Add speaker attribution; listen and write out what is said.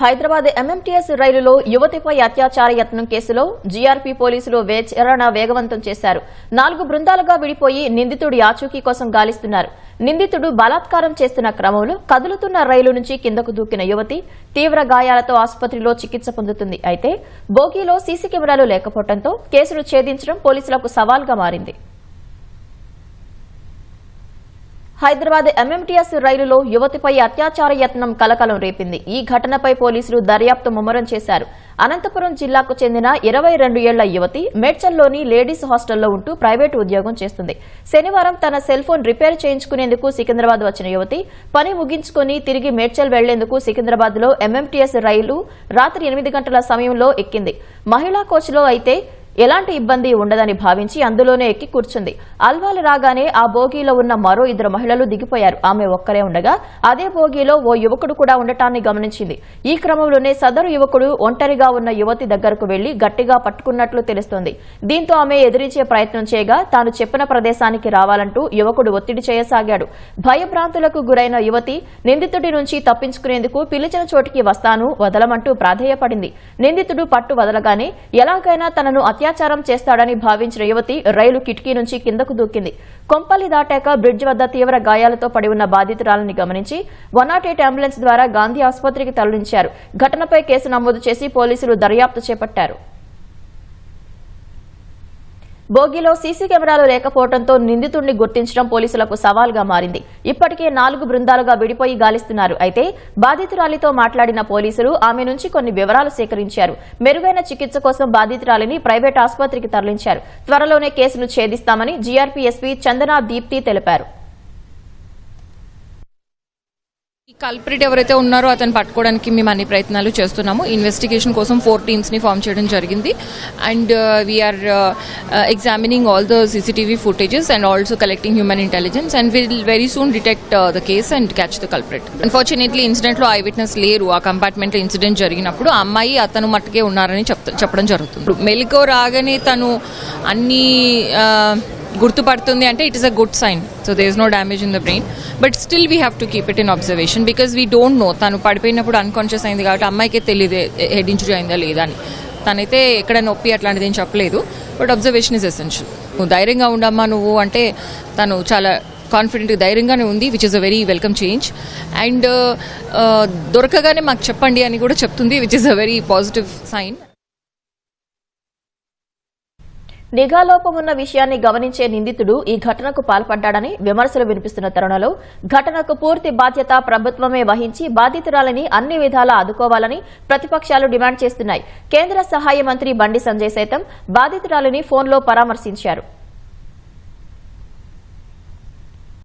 Speaker 1: Hyderabad MMTS రైలులో యువతిపై అత్యాచార యత్నం కేసులో జీఆర్పీ పోలీసులు విచారణ వేగవంతం చేశారు. నాలుగు బృందాలుగా విడిపోయి నిందితుడి ఆచూకీ కోసం గాలిస్తున్నారు. నిందితుడు బలాత్కారం చేస్తున్న క్రమంలో కదులుతున్న రైలు నుంచి కిందకు దూకిన యువతి తీవ్ర గాయాలతో ఆసుపత్రిలో చికిత్స పొందుతుంది. అయితే బోగీలో సీసీ కెమెరాలు లేకపోవడంతో కేసును ఛేదించడం పోలీసులకు సవాల్గా మారింది. హైదరాబాద్ ఎంఎంటీఎస్ రైలులో యువతిపై అత్యాచార యత్నం కలకలం రేపింది. ఈ ఘటనపై పోలీసులు దర్యాప్తు ముమ్మరం చేశారు. అనంతపురం జిల్లాకు చెందిన ఇరవై రెండు ఏళ్ళ యువతి మేడ్చల్లోని లేడీస్ హాస్టల్లో ఉంటూ ప్రైవేటు ఉద్యోగం చేస్తుంది. శనివారం తన సెల్ ఫోన్ రిపేర్ చేయించుకునేందుకు సికింద్రాబాద్ వచ్చిన యువతి పని ముగించుకుని తిరిగి మేడ్చల్ వెళ్ళేందుకు సికింద్రాబాద్లో ఎంఎంటీఎస్ రైలు రాత్రి ఎనిమిది గంటల సమయంలో ఎక్కింది. మహిళా కోచ్లో అయితే ఎలాంటి ఇబ్బంది ఉండదని భావించి అందులోనే ఎక్కి కూర్చుంది. అల్వాలు రాగానే ఆ బోగీలో ఉన్న మరో ఇద్దరు మహిళలు దిగిపోయారు. ఆమె ఒక్కరే ఉండగా అదే బోగీలో ఓ యువకుడు కూడా ఉండటాన్ని గమనించింది. ఈ క్రమంలోనే సదరు యువకుడు ఒంటరిగా ఉన్న యువతి దగ్గరకు వెళ్ళి గట్టిగా పట్టుకున్నట్లు తెలుస్తోంది. దీంతో ఆమె ఎదిరించే ప్రయత్నం చేయగా తాను చెప్పిన ప్రదేశానికి రావాలంటూ యువకుడు ఒత్తిడి చేయసాగాడు. భయభ్రాంతులకు గురైన యువతి నిందితుడి నుంచి తప్పించుకునేందుకు పిలిచిన చోటికి వస్తాను వదలమంటూ ప్రాధేయపడింది. నిందితుడు పట్టు వదలగానే ఎలాగైనా తనను అత్యాచారం చేస్తాడని భావించిన యువతి రైలు కిటికీ నుంచి కిందకు దూకింది. కొంపల్లి దాటాక బ్రిడ్జ్ వద్ద తీవ్ర గాయాలతో పడి ఉన్న బాధితురాలని గమనించి వన్ నాట్ ఎయిట్ అంబులెన్స్ ద్వారా గాంధీ ఆసుపత్రికి తరలించారు. ఘటనపై కేసు నమోదు చేసి పోలీసులు దర్యాప్తు చేపట్టారు. బోగిలో సీసీ కెమెరాలు లేకపోవడంతో నిందితుడిని గుర్తించడం పోలీసులకు సవాల్గా మారింది. ఇప్పటికే నాలుగు బృందాలుగా విడిపోయి గాలిస్తున్నారు. అయితే బాధితురాలితో మాట్లాడిన పోలీసులు ఆమె నుంచి కొన్ని వివరాలు సేకరించారు. మెరుగైన చికిత్స కోసం బాధితురాలిని ప్రైవేట్ ఆసుపత్రికి తరలించారు. త్వరలోనే కేసును ఛేదిస్తామని జీఆర్పీ ఎస్పీ చందనా దీప్తి తెలిపారు.
Speaker 2: ఈ కల్ప్రిట్ ఎవరైతే ఉన్నారో అతను పట్టుకోవడానికి మేము అన్ని ప్రయత్నాలు చేస్తున్నాము. ఇన్వెస్టిగేషన్ కోసం ఫోర్ టీమ్స్ని ఫామ్ చేయడం జరిగింది. And we are examining all the CCTV footages and also collecting human intelligence and will very soon detect the case and catch the culprit unfortunately ఇన్సిడెంట్లో eye witness లేరు. ఆ కంపార్ట్మెంట్లో ఇన్సిడెంట్ జరిగినప్పుడు ఆ అమ్మాయి అతను మట్టుకే ఉన్నారని చెప్త- చెప్పడం జరుగుతుంది. మెలికో రాగానే తను అన్ని uh, గుర్తుపడుతుంది అంటే it is a good sign so there is no damage in the brain but still we have to keep it in observation because we don't know తను పడిపోయినప్పుడు అన్కాన్షియస్ అయింది కాబట్టి అమ్మాయికే తెలియదు హెడ్ ఇంజురీ అయిందా లేదా అని. తనైతే ఎక్కడ నొప్పి అట్లాంటిది ఏం చెప్పలేదు. బట్ అబ్జర్వేషన్ ఇస్ ఎసెన్షియల్ నువ్వు ధైర్యంగా ఉండమ్మా నువ్వు అంటే తను చాలా కాన్ఫిడెంట్ ధైర్యంగానే ఉంది which is a very welcome change and దొరకగానే మాకు చెప్పండి అని కూడా చెప్తుంది which is a very positive sign
Speaker 1: నిఘాలోపం ఉన్న విషయాన్ని గమనించే నిందితుడు ఈ ఘటనకు పాల్పడ్డాడని విమర్శలు వినిపిస్తున్న తరుణంలో ఘటనకు పూర్తి బాధ్యత ప్రభుత్వమే వహించి బాధితురాలని అన్ని విధాలా ఆదుకోవాలని ప్రతిపక్షాలు డిమాండ్ చేస్తున్నాయి. కేంద్ర సహాయ మంత్రి బండి సంజయ్ సైతం బాధితురాలిని ఫోన్లో పరామర్శించారు.